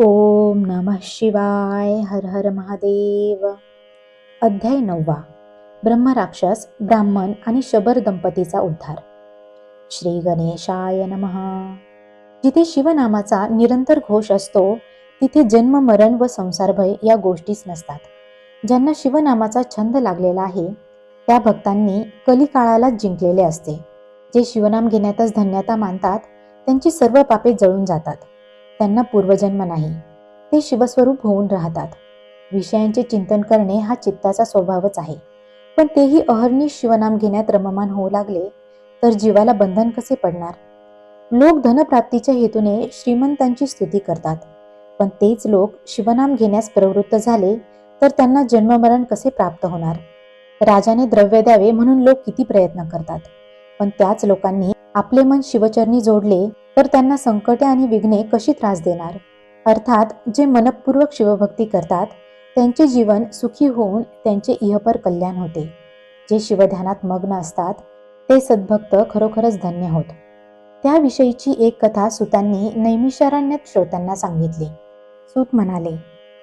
ओम नमः शिवाय हर हर महादेव। अध्याय नववा ब्रह्मराक्षस ब्राह्मण आणि शबर दंपतीचा उद्धार। श्री गणेशाय नमहा जिथे शिवनामाचा निरंतर घोष असतो तिथे जन्म मरण व संसारभय या गोष्टीच नसतात। ज्यांना शिवनामाचा छंद लागलेला आहे त्या भक्तांनी कलिकाळालाच जिंकलेले असते। जे शिवनाम घेण्यातच धन्यता मानतात त्यांची सर्व पापे जळून जातात। त्यांना पूर्वजन्म नाही. ते शिवस्वरूप होऊन राहतात. विषयांचे चिंतन करणे हा चित्ताचा स्वभावच आहे. पण तेही अहर्निश शिवनाम घेण्यात रममान होऊ लागले तर जीवाला बंधन कसे पडणार? लोक धनप्राप्तीच्या हेतूने श्रीमंतांची स्तुती करतात. पण तेच लोक शिवनाम घेण्यास प्रवृत्त झाले तर त्यांना जन्ममरण कसे प्राप्त होणार? राजाने द्रव्य द्यावे म्हणून लोक किती प्रयत्न करतात. पण त्याच लोकांनी आपले मन शिवचरणी जोडले तर त्यांना संकटे आणि विघ्ने कशी त्रास देणार? अर्थात जे मनपूर्वक शिवभक्ती करतात त्यांचे जीवन सुखी होऊन त्यांचे इहपर कल्याण होते. जे शिवध्यानात मग्न असतात ते सद्भक्त खरोखरच धन्य होत. त्याविषयीची एक कथा सुतांनी नैमिषारण्यात श्रोत्यांना सांगितली. सूत म्हणाले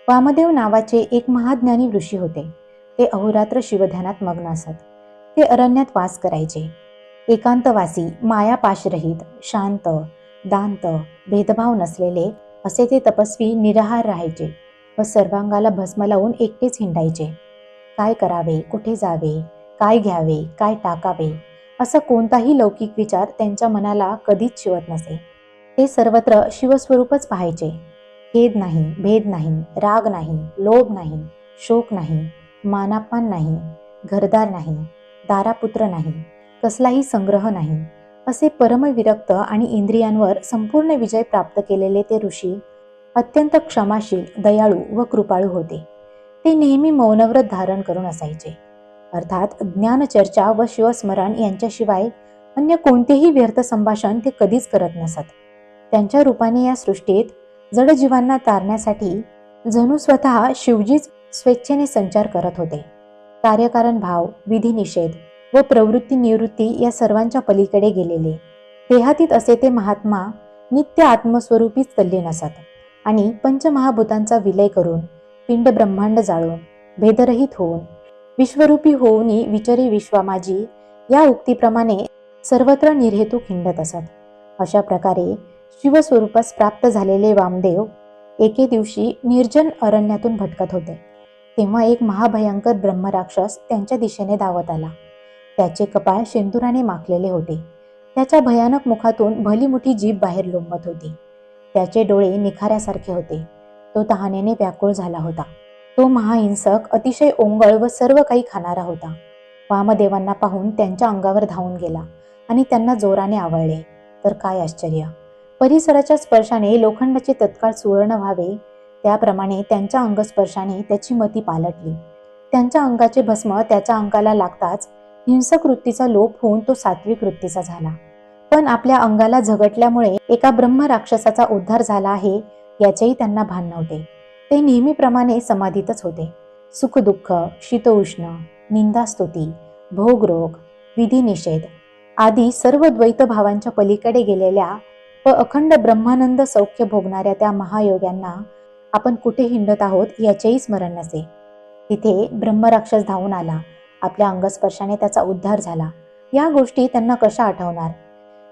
वामदेव नावाचे एक महाज्ञानी ऋषी होते. ते अहोरात्र शिवध्यानात मग्न असत. ते अरण्यात वास करायचे. एकांतवासी मायापाशरहित शांत दांत भेदभाव नसलेले असे ते तपस्वी निराहार राहायचे व सर्वांगाला भस्म लावून एकटेच हिंडायचे. काय करावे कुठे जावे काय घ्यावे काय टाकावे असा कोणताही लौकिक विचार त्यांच्या मनाला कधीच शिवत नसे. ते सर्वत्र शिवस्वरूपच पाहायचे. खेद नाही भेद नाही राग नाही लोभ नाही शोक नाही मानापान नाही घरदार नाही दारापुत्र नाही कसलाही संग्रह नाही. असे परमविरक्त आणि इंद्रियांवर संपूर्ण विजय प्राप्त केलेले ते ऋषी अत्यंत क्षमाशील दयाळू व कृपाळू होते. ते नेहमी मौनव्रत धारण करून असायचे. अर्थात ज्ञानचर्चा व शिवस्मरण यांच्याशिवाय अन्य कोणतेही व्यर्थ संभाषण ते कधीच करत नसत. त्यांच्या रूपाने या सृष्टीत जडजीवांना तारण्यासाठी जणू स्वतः शिवजीच स्वेच्छेने संचार करत होते. कार्यकारण भाव विधी निषेध व प्रवृत्ती निवृत्ती या सर्वांच्या पलीकडे गेलेले. देहातीत असे ते महात्मा नित्य आत्मस्वरूपीच तल्लीन असत आणि पंचमहाभूतांचा विलय करून पिंड ब्रह्मांड जाळून भेदरहित होऊन विश्वरूपी होऊनी विचरी विश्वामाजी या उक्तीप्रमाणे सर्वत्र निर्हेतू खिंडत असत. अशा प्रकारे शिवस्वरूपास प्राप्त झालेले वामदेव एके दिवशी निर्जन अरण्यातून भटकत होते. तेव्हा एक महाभयंकर ब्रह्मराक्षस त्यांच्या दिशेने धावत आला. त्याचे कपाळ शेंदुराने माखलेले होते. त्याच्या भयानक मुखातून भली मोठी जीभ बाहेर लोंबत होती. त्याचे डोळे निखाऱ्यासारखे होते. तो तहानेने व्याकुळ झाला होता. तो महाहिंसक अतिशय ओंगळ व सर्व काही खाणारा होता. वामदेवांना पाहून त्यांच्या अंगावर धावून गेला आणि त्यांना जोराने आवळले. तर काय आश्चर्य! परिसराच्या स्पर्शाने लोखंडाचे तत्काळ सुवर्ण व्हावे त्याप्रमाणे त्यांच्या अंगस्पर्शाने त्याची मती पालटली. त्यांच्या अंगाचे भस्म त्याच्या अंगाला लागताच हिंसक वृत्तीचा लोप होऊन तो सात्विक वृत्तीचा झाला. पण आपल्या अंगाला झगटल्यामुळे एका ब्रह्म राक्षसाचा उद्धार झाला आहे याचेही त्यांना भान नव्हते. ते नेहमीप्रमाणे समाधीतच होते. सुखदुःख शीतउष्ण निंदास्तुती भोगरोग विधी निषेध आदी सर्व द्वैत भावांच्या पलीकडे गेलेल्या व अखंड ब्रह्मानंद सौख्य भोगणाऱ्या त्या महायोग्यांना आपण कुठे हिंडत आहोत याचेही स्मरण नसे. तिथे ब्रह्मराक्षस धावून आला. आपल्या अंगस्पर्शाने त्याचा उद्धार झाला. या गोष्टी त्यांना कशा आठवणार?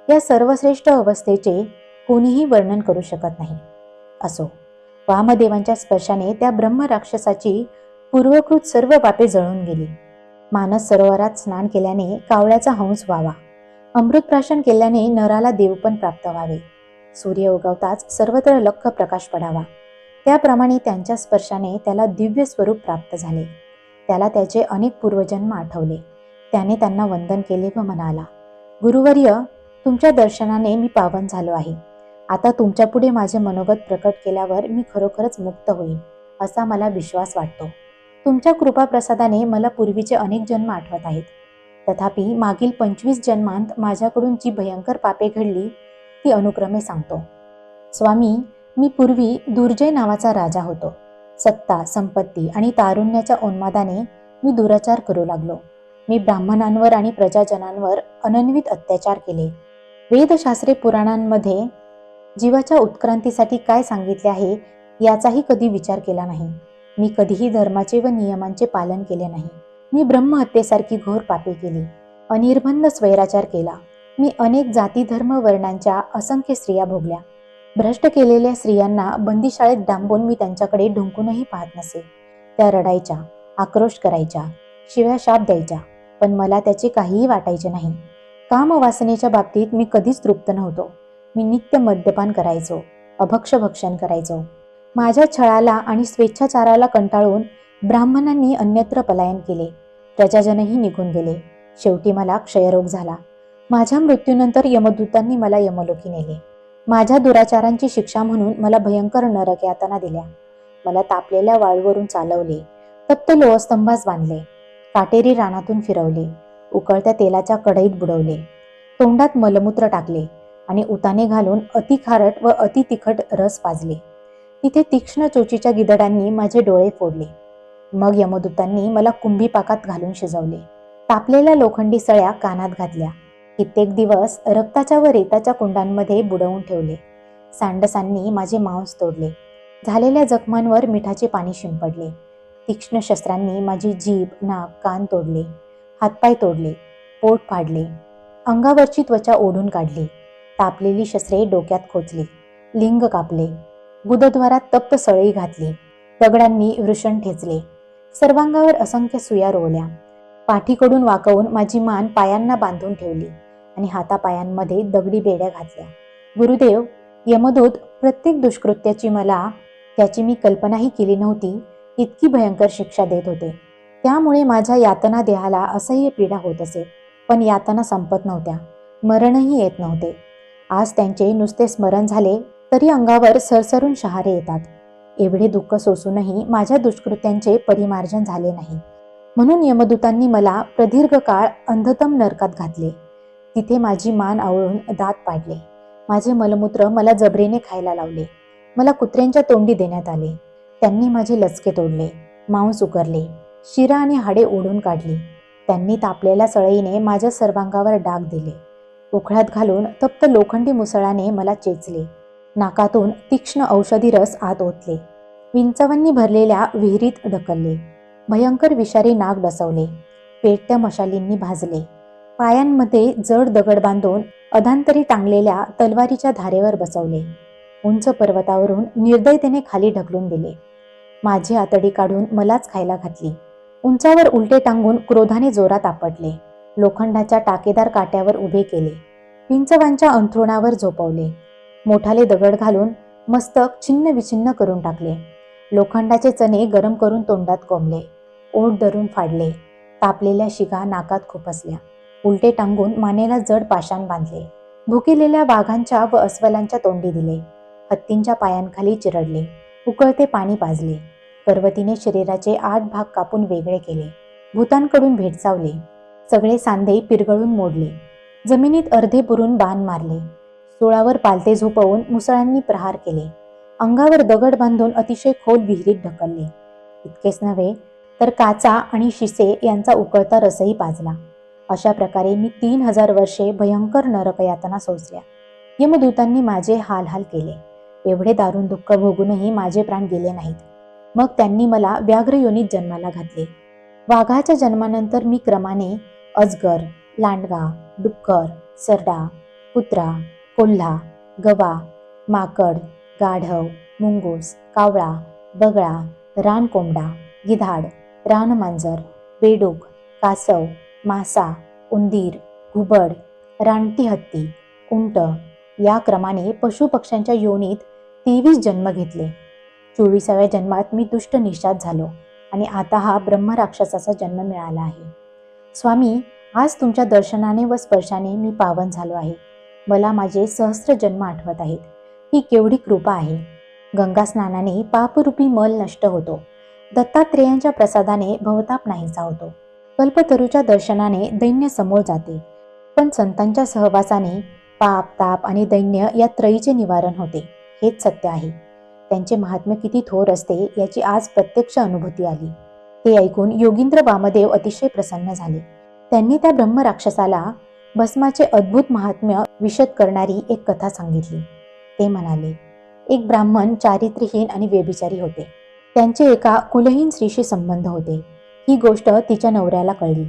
या सर्वश्रेष्ठ अवस्थेचे कोणीही वर्णन करू शकत नाही. असो वामदेवांच्या स्पर्शाने त्या ब्रह्मराक्षसाची पूर्वकृत सर्व पापे जळून गेली. मानस सरोवरात स्नान केल्याने कावळ्याचा हंस व्हावा. अमृत प्राशन केल्याने नराला देवपण प्राप्त व्हावे. सूर्य उगवताच सर्वत्र लख प्रकाश पडावा. त्याप्रमाणे त्यांच्या स्पर्शाने त्याला दिव्य स्वरूप प्राप्त झाले. त्याला त्याचे अनेक पूर्वजन्म आठवले. त्याने त्यांना वंदन केले व म्हणाला गुरुवर्य तुमच्या दर्शनाने मी पावन झालो आहे. आता तुमच्यापुढे माझे मनोगत प्रकट केल्यावर मी खरोखरच मुक्त होईल असा मला विश्वास वाटतो. तुमच्या कृपाप्रसादाने मला पूर्वीचे अनेक जन्म आठवत आहेत. तथापि मागील पंचवीस जन्मांत माझ्याकडून जी भयंकर पापे घडली ती अनुक्रमे सांगतो. स्वामी मी पूर्वी दुर्जय नावाचा राजा होतो. सत्ता संपत्ती आणि तारुण्याच्या उन्मादाने मी दुराचार करू लागलो. मी ब्राह्मणांवर आणि प्रजाजनांवर अनन्वित अत्याचार केले. वेदशास्त्रे पुराणांमध्ये जीवाच्या उत्क्रांतीसाठी काय सांगितले आहे याचाही कधी विचार केला नाही. मी कधीही धर्माचे व नियमांचे पालन केले नाही. मी ब्रह्महत्येसारखी घोर पापे केली. अनिर्बंध स्वैराचार केला. मी अनेक जाती धर्म वर्णांच्या असंख्य स्त्रिया भोगल्या. भ्रष्ट केलेल्या स्त्रियांना बंदीशाळेत डांबून मी त्यांच्याकडे ढुंकूनही पाहत नसे. त्या रडायच्या आक्रोश करायच्या शिव्या शाप द्यायच्या पण मला त्याचे काहीही वाटायचे नाही. काम वासनेच्या बाबतीत मी कधीच तृप्त नव्हतो. मी नित्य मद्यपान करायचो अभक्ष भक्षण करायचो. माझ्या छळाला आणि स्वेच्छाचाराला कंटाळून ब्राह्मणांनी अन्यत्र पलायन केले. प्रजाजनही निघून गेले. शेवटी मला क्षयरोग झाला. माझ्या मृत्यूनंतर यमदूतांनी मला यमलोकी नेले. माझ्या दुराचारांची शिक्षा म्हणून मला भयंकर नरक यातना दिल्या. मला तापलेल्या वाळूवरून चालवले. तप्त लोहस्तंभास बांधले. काटेरी रानातून फिरवले. उकळत्या तेलाच्या कढईत बुडवले. तोंडात मलमूत्र टाकले आणि उताने घालून अति खारट व अति तिखट रस पाजले. तिथे तीक्ष्ण चोचीच्या गिदडांनी माझे डोळे फोडले. मग यमदूतांनी मला कुंभी पाकात घालून शिजवले. तापलेल्या लोखंडी सळ्या कानात घातल्या. कित्येक दिवस रक्ताच्या व रेताच्या कुंडांमध्ये बुडवून ठेवले. सांडसांनी माझे मांस तोडले. झालेल्या जखमांवर मिठाचे पाणी शिंपडले. तीक्ष्ण शस्त्रांनी माझी जीभ नाक कान तोडले. हातपाय तोडले. पोट फाडले. अंगावरची त्वचा ओढून काढली. तापलेली शस्त्रे डोक्यात खोचली. लिंग कापले. गुदद्वारात तप्त सळई घातली. दगडांनी वृषण ठेचले. सर्वांगावर असंख्य सुया रोवल्या. पाठीकडून वाकवून माझी मान पायांना बांधून ठेवली आणि हातापायांमध्ये दगडी बेड्या घातल्या. गुरुदेव यमदूत प्रत्येक दुष्कृत्याची मला त्याची मी कल्पनाही केली नव्हती इतकी भयंकर शिक्षा देत होते. त्यामुळे माझ्या यातना देहाला असह्य पीडा होत असे पण यातना संपत नव्हत्या. मरणही येत नव्हते. आज त्यांचे नुसते स्मरण झाले तरी अंगावर सरसरून शहारे येतात. एवढे दुःख सोसूनही माझ्या दुष्कृत्यांचे परिमार्जन झाले नाही. म्हणून यमदूतांनी मला प्रदीर्घ काळ अंधतम नरकात घातले. तिथे माझी मान आवळून दात पाडले. माझे मलमूत्र मला जबरेने खायला लावले. मला कुत्र्यांच्या तोंडी देण्यात आले. त्यांनी माझे लचके तोडले मांस उकरले शिरा आणि हाडे ओढून काढली. त्यांनी तापलेल्या सळईने माझ्या सर्वांगावर डाग दिले. उखळ्यात घालून तप्त लोखंडी मुसळाने मला चेचले. नाकातून तीक्ष्ण औषधी रस आत ओतले. विंचवांनी भरलेल्या विहिरीत ढकलले. भयंकर विषारी नाग डसवले पेटत्या मशालींनी भाजले. पायांमध्ये जड दगड बांधून अधांतरी टांगलेल्या तलवारीच्या धारेवर बसवले. उंच पर्वतावरून निर्दयतेने खाली ढकलून दिले. माझी आतडी काढून मलाच खायला घातली. उंचावर उलटे टांगून क्रोधाने जोरात आपटले. लोखंडाच्या टाकेदार काट्यावर उभे केले. पिंचवांच्या अंथरुणावर झोपवले. मोठाले दगड घालून मस्तक छिन्न विछिन्न करून टाकले. लोखंडाचे चणे गरम करून तोंडात कोंबले. ओठ धरून फाडले. तापलेल्या शिगा नाकात खुपसल्या. उलटे टांगून मानेला जड पाषाण बांधले. भुकिलेल्या वाघांच्या व अस्वलांच्या तोंडी दिले. हत्तींच्या पायांखाली चिरडले. उकळते पाणी पाजले. पर्वतीने शरीराचे आठ भाग कापून वेगळे केले. भूतांकडून भेडसावले. सगळे सांधे पिरगळून मोडले. जमिनीत अर्धे पुरून बाण मारले. सुळावर पालते झोपवून मुसळांनी प्रहार केले. अंगावर दगड बांधून अतिशय खोल विहिरीत ढकलले. इतकेच नव्हे तर काचा आणि शिसे यांचा उकळता रसही पाजला. अशा प्रकारे मी तीन हजार वर्षे भयंकर नरकयातना सोसल्या. यमदूतांनी माझे हाल हाल केले. एवढे दारुण दुःख भोगूनही माझे प्राण गेले नाहीत. मग त्यांनी मला व्याघ्र योनीत जन्माला घातले. वाघाच्या जन्मानंतर मी क्रमाने अजगर लांडगा डुक्कर सरडा कुत्रा कोल्हा गवा माकड गाढव मुंगूस कावळा बगळा रानकोंबडा गिधाड रानमांजर बेडूक कासव मासा उंदीर घुबड रानटी हत्ती उंट या क्रमाने पशुपक्ष्यांच्या योनीत तेवीस जन्म घेतले. चोवीसाव्या जन्मात मी दुष्ट निषाद झालो आणि आता हा ब्रह्मराक्षसाचा जन्म मिळाला आहे. स्वामी आज तुमच्या दर्शनाने व स्पर्शाने मी पावन झालो आहे. मला माझे सहस्र जन्म आठवत आहेत. ही केवढी कृपा आहे. गंगा स्नानाने पापरूपी मल नष्ट होतो. दत्तात्रेयांच्या प्रसादाने भवताप नाहीसा होतो. कल्पतरूच्या दर्शनाने दैन्य समोर जाते. पण संतांच्या सहवासाने पाप ताप आणि दैन्य या त्रयीचे निवारण होते. हेच सत्य आहे. त्यांचे महात्म्य किती थोर असते याची आज प्रत्यक्ष अनुभूती आली. ते ऐकून योगींद्र वामदेव अतिशय प्रसन्न झाले. त्यांनी त्या ब्रह्मराक्षसाला भस्माचे अद्भुत महात्म्य विशद करणारी एक कथा सांगितली. ते म्हणाले एक ब्राह्मण चारित्र्यहीन आणि व्यभिचारी होते. त्यांचे एका कुलहीन स्त्रीशी संबंध होते. ही गोष्ट तिच्या नवऱ्याला कळली.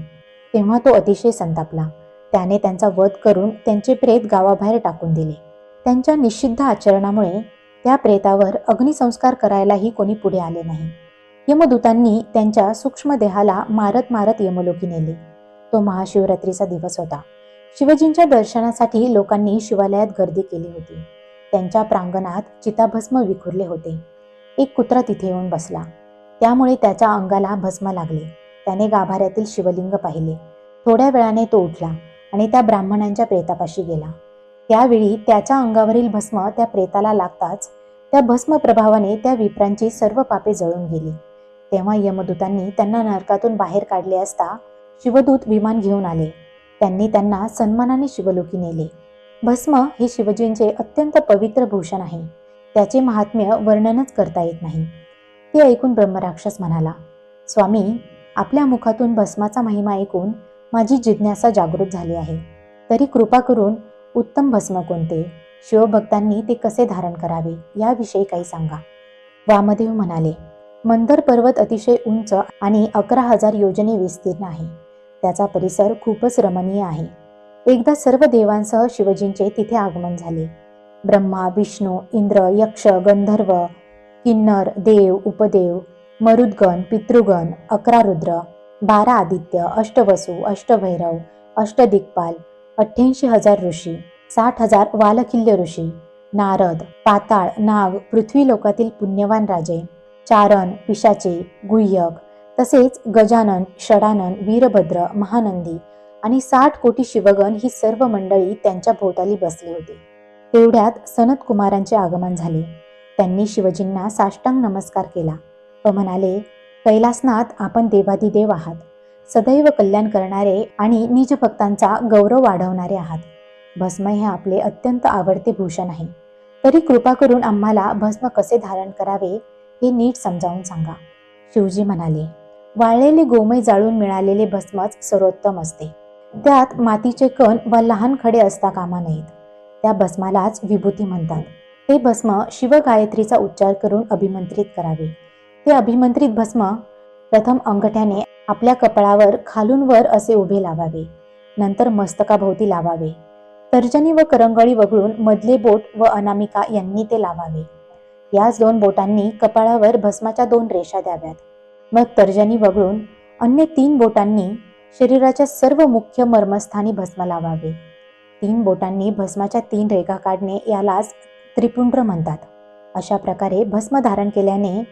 तेव्हा तो अतिशय संतापला. त्याने त्यांचा वध करून त्यांचे प्रेत गावाबाहेर टाकून दिले. त्यांच्या निषिद्ध आचरणामुळे त्या प्रेतावर अग्निसंस्कार करायलाही कोणी पुढे आले नाही. यमदूतांनी त्यांच्या सूक्ष्म देहाला मारत मारत यमलोकी नेले. तो महाशिवरात्रीचा दिवस होता. शिवजींच्या दर्शनासाठी लोकांनी शिवालयात गर्दी केली होती. त्यांच्या प्रांगणात चिताभस्म विखुरले होते. एक कुत्रा तिथे येऊन बसला. त्यामुळे त्याच्या अंगाला भस्म लागले. त्याने गाभाऱ्यातील शिवलिंग पाहिले. थोड्या वेळाने तो उठला आणि त्या ब्राह्मणांच्या प्रेतापाशी गेला. त्यावेळी त्याच्या अंगावरील भस्म त्या प्रेताला लागताच त्या भस्म प्रभावाने त्या विप्रांची सर्व पापे जळून गेली. तेव्हा यमदूतांनी त्यांना नरकातून बाहेर काढले असता शिवदूत विमान घेऊन आले. त्यांनी त्यांना सन्मानाने शिवलोकी नेले. भस्म हे शिवजींचे अत्यंत पवित्र भूषण आहे. त्याचे महात्म्य वर्णनच करता येत नाही. ते ऐकून ब्रह्मराक्षस म्हणाला स्वामी आपल्या मुखातून भस्माचा महिमा ऐकून माझी जिज्ञासा जागृत झाली आहे. तरी कृपा करून उत्तम भस्म कोणते? शिवभक्तांनी ते कसे धारण करावे? याविषयी काही सांगा. वामदेव म्हणाले मंदर पर्वत अतिशय उंच आणि अकरा हजार योजने विस्तीर्ण आहे. त्याचा परिसर खूपच रमणीय आहे. एकदा सर्व देवांसह शिवजींचे तिथे आगमन झाले. ब्रह्मा विष्णू इंद्र यक्ष गंधर्व किन्नर देव उपदेव मरुद्गण पितृगण अकरा रुद्र बारा आदित्य अष्टवसू अष्टभैरव अष्टदिक्पाल अठ्ठ्याऐंशी हजार ऋषी साठ हजार वालकिल्य ऋषी नारद पाताळ नाग पृथ्वी लोकातील पुण्यवान राजे चारण पिशाचे गुह्यक तसेच गजानन षडानन वीरभद्र महानंदी आणि साठ कोटी शिवगण ही सर्व मंडळी त्यांच्या भोवताली बसली होती. तेवढ्यात सनत कुमारांचे आगमन झाले. त्यांनी शिवजींना साष्टांग नमस्कार केला. व म्हणाले कैलासनाथ आपण देवादिदेव आहात. सदैव कल्याण करणारे आणि निज भक्तांचा गौरव वाढवणारे आहात. भस्म हे आपले अत्यंत आवडते भूषण आहे. तरी कृपा करून आम्हाला भस्म कसे धारण करावे हे नीट समजावून सांगा. शिवजी म्हणाले वाळलेले गोमय जाळून मिळालेले भस्मच सर्वोत्तम असते. त्यात मातीचे कण व लहान खडे असता कामा नयेत. त्या भस्मालाच विभूती म्हणतात. ते भस्म शिवगायत्रीचा उच्चार करून अभिमंत्रित करावे. ते अभिमंत्रित भस्म प्रथम अंगठ्याने आपल्या कपाळावर खालून वर असे उभे लावावे. नंतर मस्तकाभोवती लावावे. तर्जनी व करंगळी वगळून मधले बोट व अनामिका यांनी ते लावावे. याच दोन बोटांनी कपाळावर भस्माच्या दोन रेषा द्याव्यात. मग तर्जनी वगळून अन्य तीन बोटांनी शरीराच्या सर्व मुख्य मर्मस्थानी भस्म लावावे. तीन बोटांनी भस्माच्या तीन रेखा काढणे यालाच त्रिपुंड्र म्हणतात. अशा प्रकारे भस्म धारण केल्याने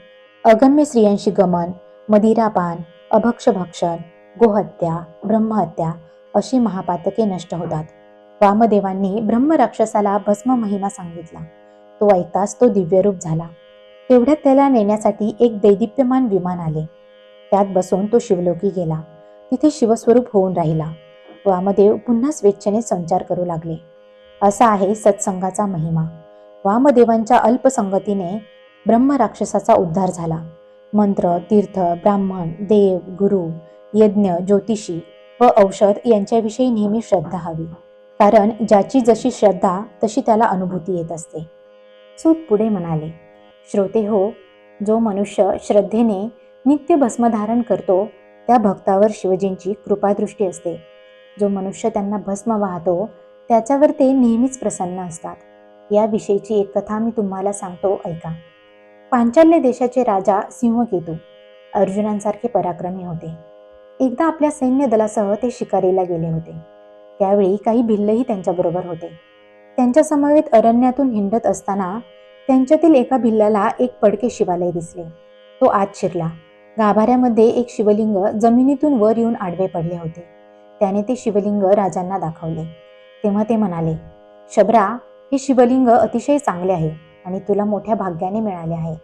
अगम्य स्त्रियांशी गमन मदिरापान अभक्षभक्षण गोहत्या ब्रह्महत्या अशी महापातके नष्ट होतात. वामदेवांनी ब्रह्मराक्षसाला भस्म महिमा सांगितला. तो ऐकताच तो दिव्यरूप झाला. तेवढ्यात त्याला नेण्यासाठी एक दैदिप्यमान विमान आले. त्यात बसून तो शिवलोकी गेला. तिथे शिवस्वरूप होऊन राहिला. वामदेव पुन्हा स्वेच्छेने संचार करू लागले. असा आहे सत्संगाचा महिमा. वामदेवांच्या अल्पसंगतीने ब्रह्मराक्षसाचा उद्धार झाला. मंत्र तीर्थ ब्राह्मण देव गुरु यज्ञ ज्योतिषी व औषध यांच्याविषयी नेहमी श्रद्धा हवी. कारण ज्याची जशी श्रद्धा तशी त्याला अनुभूती येत असते. सूत पुढे म्हणाले श्रोते हो जो मनुष्य श्रद्धेने नित्य भस्मधारण करतो त्या भक्तावर शिवजींची कृपादृष्टी असते. जो मनुष्य त्यांना भस्म वाहतो त्याच्यावर ते नेहमीच प्रसन्न असतात. याविषयीची एक कथा मी तुम्हाला सांगतो ऐका. पांचाल्य देशाचे राजा सिंहकेतू अर्जुनांसारखे पराक्रमी होते. एकदा आपल्या सैन्य दलासह ते शिकारीला गेले होते. त्यावेळी काही भिल्लही त्यांच्याबरोबर होते. त्यांच्या समवेत अरण्यातून हिंडत असताना त्यांच्यातील एका भिल्लाला एक पडके शिवालय दिसले. तो आत शिरला. गाभाऱ्यामध्ये एक शिवलिंग जमिनीतून वर येऊन आडवे पडले होते. त्याने ते शिवलिंग राजांना दाखवले. तेव्हा ते म्हणाले शबरा हे शिवलिंग अतिशय चांगले आहे आणि तुला मोठ्या भाग्याने मिळाले आहे.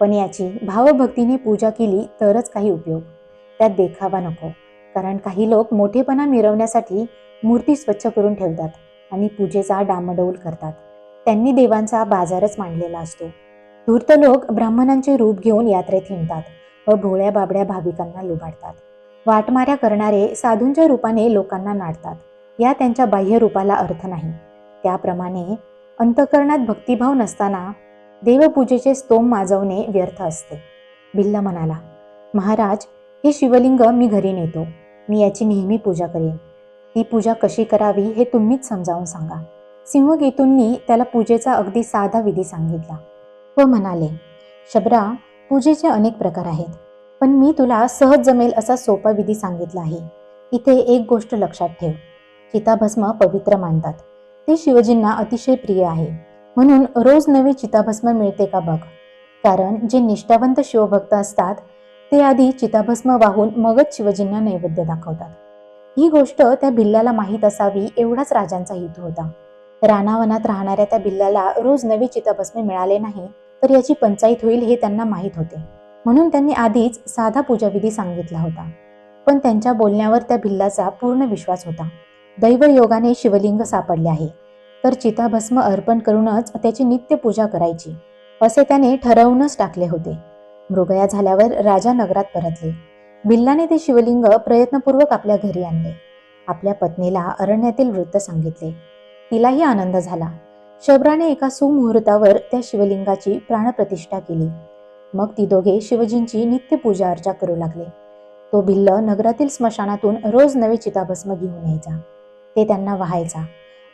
पण याची भावभक्तीने पूजा केली तरच काही उपयोग. त्यात देखावा नको कारण काही लोक मोठेपणा मिरवण्यासाठी मूर्ती स्वच्छ करून ठेवतात आणि पूजेचा डामडौल करतात. त्यांनी देवांचा बाजारच मांडलेला असतो. धूर्त लोक ब्राह्मणांचे रूप घेऊन यात्रेत हिंडतात. व भोळ्या बाबड्या भाविकांना लुबाडतात. वाटमाऱ्या करणारे साधूंच्या रूपाने लोकांना नाडतात. या त्यांच्या बाह्य रूपाला अर्थ नाही. त्याप्रमाणे अंतकरणात भक्तिभाव नसताना देवपूजेचे स्तोम माजवणे व्यर्थ असते. भिल्ल म्हणाला महाराज हे शिवलिंग मी घरी नेतो. मी याची नेहमी पूजा करेन. ती पूजा कशी करावी हे तुम्हीच समजावून सांगा. सिंहगीतूंनी त्याला पूजेचा अगदी साधा विधी सांगितला व म्हणाले शबरा पूजेचे अनेक प्रकार आहेत. पण मी तुला सहज जमेल असा सोपा विधी सांगितला आहे. इथे एक गोष्ट लक्षात ठेव. चिताभस्म पवित्र मानतात. ते शिवजींना अतिशय प्रिय आहे. म्हणून रोज नवे चिताभस्म मिळते का बघ. कारण जे निष्ठावंत शिवभक्त असतात ते आधी चिताभस्म वाहून मगच शिवजींना नैवेद्य दाखवतात. ही गोष्ट त्या भिल्ल्याला माहीत असावी एवढाच राजांचा हेतू होता. रानावनात राहणाऱ्या त्या भिल्ल्याला रोज नवी चिताभस्म मिळाले नाही तर याची पंचायत होईल हे त्यांना माहीत होते. म्हणून त्यांनी आधीच साधा पूजाविधी सांगितला होता. पण त्यांच्या बोलण्यावर त्या भिल्लाचा पूर्ण विश्वास होता. दैवयोगाने शिवलिंग सापडले आहे. तर चिताभस्म अर्पण करूनच त्याची नित्य पूजा करायची असे त्याने ठरवूनच टाकले होते. मृगया झाल्यावर राजा नगरात परतले. भिल्लाने ते शिवलिंग प्रयत्नपूर्वक आपल्या घरी आणले. आपल्या पत्नीला अरण्यातील वृत्त सांगितले. तिलाही आनंद झाला. शबराने एका सुमुहूर्तावर त्या शिवलिंगाची प्राणप्रतिष्ठा केली. मग ती दोघे शिवजींची नित्य पूजा अर्चा करू लागले. तो भिल्ल नगरातील स्मशानातून रोज नवे चिताभस्म घेऊन यायचा. ते त्यांना व्हायचा.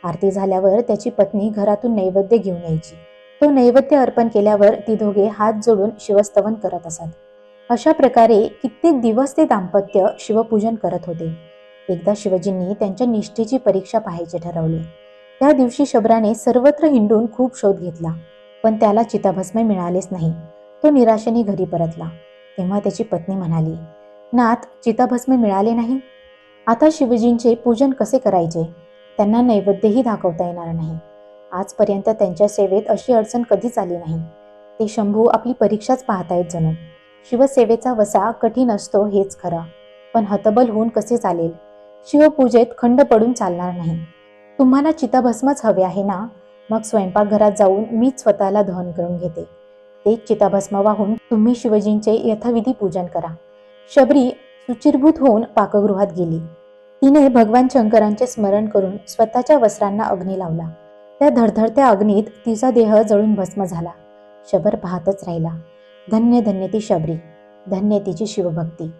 आरती झाल्यावर त्याची पत्नी घरातून नैवेद्य घेऊन यायची. तो नैवेद्य अर्पण केल्यावर ती दोघे हात जोडून शिवस्तवन करत असत. अशा प्रकारे कित्येक दिवस ते दाम्पत्य शिवपूजन करत होते. एकदा शिवजींनी त्यांच्या निष्ठेची परीक्षा पाहायचे ठरवले. त्या दिवशी शबराने सर्वत्र हिंडून खूप शोध घेतला पण त्याला चिताभस्म मिळालेच नाही. तो निराशेने घरी परतला. तेव्हा त्याची पत्नी म्हणाली नाथ चिताभस्म मिळाले नाही? आता शिवजींचे पूजन कसे करायचे? त्यांना नैवेद्यही दाखवता येणार नाही. आजपर्यंत त्यांच्या सेवेत अशी अडचण कधीच आली नाही. ते शंभू आपली परीक्षाच पाहतायत जणू. शिवसेवेचा वसा कठीण असतो हेच खरं. पण हतबल होऊन कसे चालेल? शिवपूजेत खंड पडून चालणार नाही. तुम्हाला चिताभस्मच हवे आहे ना? मग स्वयंपाकघरात जाऊन मीच स्वतःला दहन करून घेते. ते चिताभस्म वाहून तुम्ही शिवजींचे यथाविधी पूजन करा. शबरी सुचिरभूत होऊन पाकगृहात गेली. तिने भगवान शंकरांचे स्मरण करून स्वतःच्या वस्त्रांना अग्नी लावला. त्या धडधडत्या अग्नीत तिचा देह जळून भस्म झाला. शबर पाहतच राहिला. धन्य धन्य ती शबरी. धन्य तिची शिवभक्ती.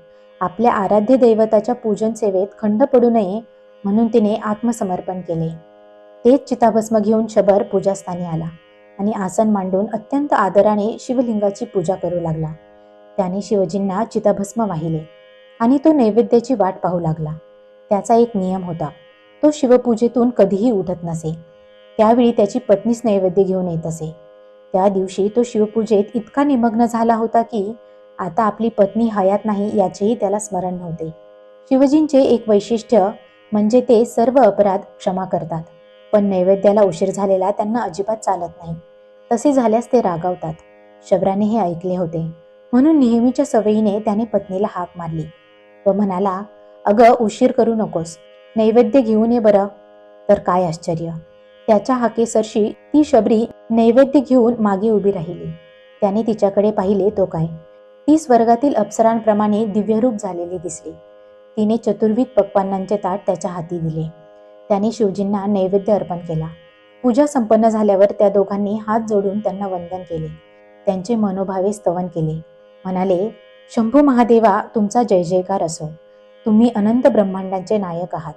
आपल्या आराध्य दैवताच्या पूजन सेवेत खंड पडू नये म्हणून तिने आत्मसमर्पण केले. तेच चिताभस्म घेऊन शबर पूजास्थानी आला आणि आसन मांडून अत्यंत आदराने शिवलिंगाची पूजा करू लागला. त्याने शिवजींना चिताभस्म वाहिले आणि तो नैवेद्याची वाट पाहू लागला. त्याचा एक नियम होता तो शिवपूजेतून कधीही उठत नसे. त्यावेळी त्याची पत्नीच नैवेद्य घेऊन येत असे. त्या दिवशी तो शिवपूजेत इतका निमग्न झाला होता की आता आपली पत्नी हयात नाही याचेही त्याला स्मरण नव्हते. शिवजींचे एक वैशिष्ट्य म्हणजे ते सर्व अपराध क्षमा करतात. पण नैवेद्याला उशीर झालेला त्यांना अजिबात चालत नाही. तसे झाल्यास ते रागावतात. शबराने हे ऐकले होते. म्हणून नेहमीच्या सवयीने त्याने पत्नीला हाक मारली. व म्हणाला अगं उशीर करू नकोस. नैवेद्य घेऊन ये बरं. तर काय आश्चर्य. त्याच्या हाकेसरशी ती शबरी नैवेद्य घेऊन मागे उभी राहिली. त्याने तिच्याकडे पाहिले तो काय. ती स्वर्गातील अप्सरांप्रमाणे दिव्यरूप झालेली दिसली. तिने चतुर्विध पक्वान्नांचे ताट त्याच्या हाती दिले. त्याने शिवजींना नैवेद्य अर्पण केला. पूजा संपन्न झाल्यावर त्या दोघांनी हात जोडून त्यांना वंदन केले. त्यांचे मनोभावे स्तवन केले. म्हणाले शंभू महादेवा तुमचा जय जयकार असो. तुम्ही अनंत ब्रह्मांडांचे नायक आहात.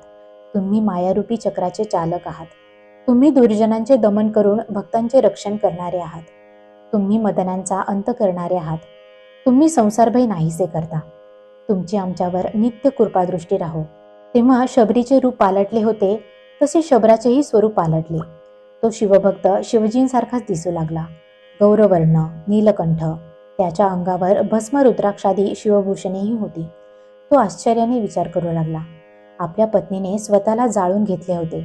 तुम्ही मायारूपी चक्राचे चालक आहात. तुम्ही दुर्जनांचे दमन करून भक्तांचे रक्षण करणारे आहात. तुम्ही मदनांचा अंत करणारे आहात. तुम्ही संसारभय नाहीसे करता. तुमची आमच्यावर नित्य कृपादृष्टी राहो. तेव्हा शबरीचे रूप पालटले होते तसे शबराचेही स्वरूप पालटले. तो शिवभक्त शिवजींसारखाच दिसू लागला. गौरवर्ण नीलकंठ त्याच्या अंगावर भस्म रुद्राक्षादी शिवभूषणेही होती. तो आश्चर्याने विचार करू लागला. आपल्या पत्नीने स्वतःला जाळून घेतले होते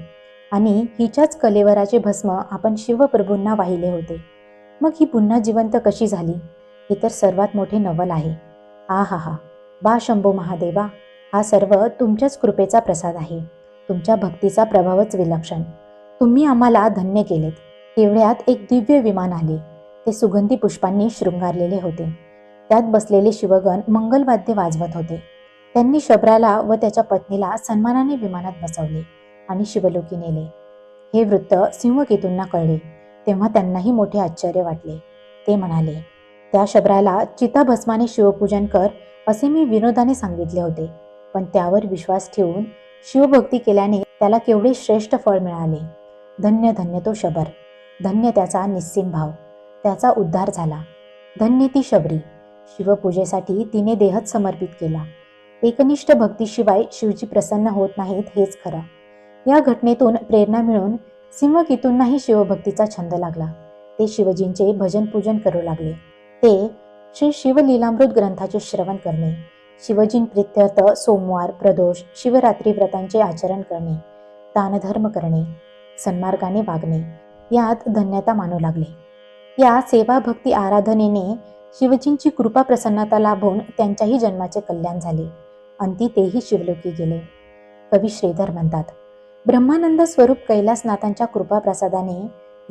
आणि हिच्याच कलेवराचे भस्म आपण शिवप्रभूंना वाहिले होते. मग ही पुन्हा जिवंत कशी झाली? हे तर सर्वात मोठे नवल आहे. आ हा हा. बा शंभो महादेवा हा सर्व तुमच्याच कृपेचा प्रसाद आहे. तुमच्या भक्तीचा प्रभावच विलक्षण. तुम्ही आम्हाला धन्य केलेत. तेवढ्यात एक दिव्य विमान आले. ते सुगंधी पुष्पांनी शृंगारलेले होते. त्यात बसलेले शिवगण मंगलवाद्य वाजवत होते. त्यांनी शबराला व त्याच्या पत्नीला सन्मानाने विमानात बसवले आणि शिवलोकी नेले. हे वृत्त सिंहकेतूंना कळले. तेव्हा त्यांनाही मोठे आश्चर्य वाटले. ते म्हणाले त्या शबराला चिताभस्माने शिवपूजन कर असे मी विनोदाने सांगितले होते. पण त्यावर विश्वास ठेवून शिवभक्ती केल्याने त्याला केवढे श्रेष्ठ फळ मिळाले. धन्य धन्य तो शबर. धन्य त्याचा निस्सीम भाव. त्याचा उद्धार झाला. धन्य ती शबरी. शिवपूजेसाठी तिने देहच समर्पित केला. एकनिष्ठ भक्तीशिवाय शिवजी प्रसन्न होत नाहीत हेच खरं. या घटनेतून प्रेरणा मिळून सिंहकीतूंनाही शिवभक्तीचा छंद लागला. ते शिवजींचे भजन पूजन करू लागले. ते श्री शिवलीलामृत ग्रंथाचे श्रवण करणे शिवजींप्रित्यर्थ सोमवार प्रदोष शिवरात्री व्रतांचे आचरण करणे दानधर्म करणे सन्मार्गाने वागणे यात धन्यता मानू लागले. या सेवा भक्ती आराधनेने शिवजींची कृपा प्रसन्नता लाभून त्यांच्याही जन्माचे कल्याण झाले. अंती तेही शिवलोकी गेले. कवी श्रीधर म्हणतात ब्रह्मानंद स्वरूप कैलासनाथांच्या कृपा प्रसादाने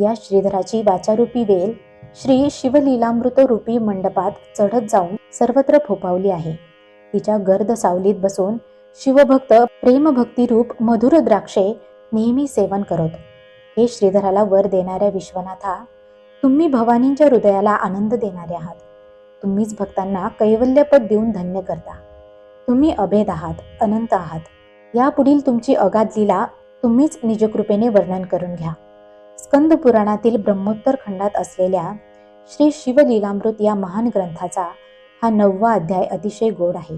या श्रीधराची वाचारूपी वेल श्री शिवलीलामृत रूपी मंडपात चढत जाऊन सर्वत्र फोपावली आहे. तिच्या गर्द सावलीत बसून शिवभक्त प्रेमभक्तीरूप मधुर द्राक्षे नेहमी सेवन करत. हे श्रीधराला वर देणाऱ्या विश्वनाथा तुम्ही भवानींच्या हृदयाला आनंद देणारे आहात. तुम्हीच भक्तांना कैवल्यपद देऊन धन्य करता. तुम्ही अभेद आहात अनंत आहात. यापुढील तुमची अगाध लीला तुम्हीच निजकृपेने वर्णन करून घ्या. स्कंद पुराणातील ब्रह्मोत्तर खंडात असलेल्या श्री शिवलीलामृत या महान ग्रंथाचा हा नववा अध्याय अतिशय गोड आहे.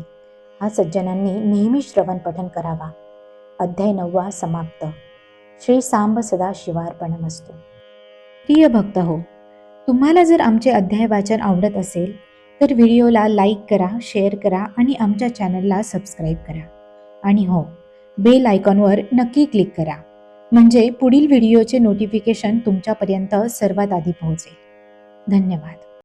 हा सज्जनांनी नेहमी श्रवण पठन करावा. अध्याय नववा समाप्त. श्री सांब सदा शिवार्पणमस्तू प्रिय भक्त हो तुम्हाला जर आमचे अध्याय वाचन आवडत असेल तर व्हिडिओला लाईक करा शेअर करा आणि आमच्या चॅनलला सबस्क्राईब करा. आणि हो बेल आयकॉनवर नक्की क्लिक करा. म्हणजे पुढील व्हिडिओचे नोटिफिकेशन तुमच्यापर्यंत सर्वात आधी पोहोचेल. धन्यवाद.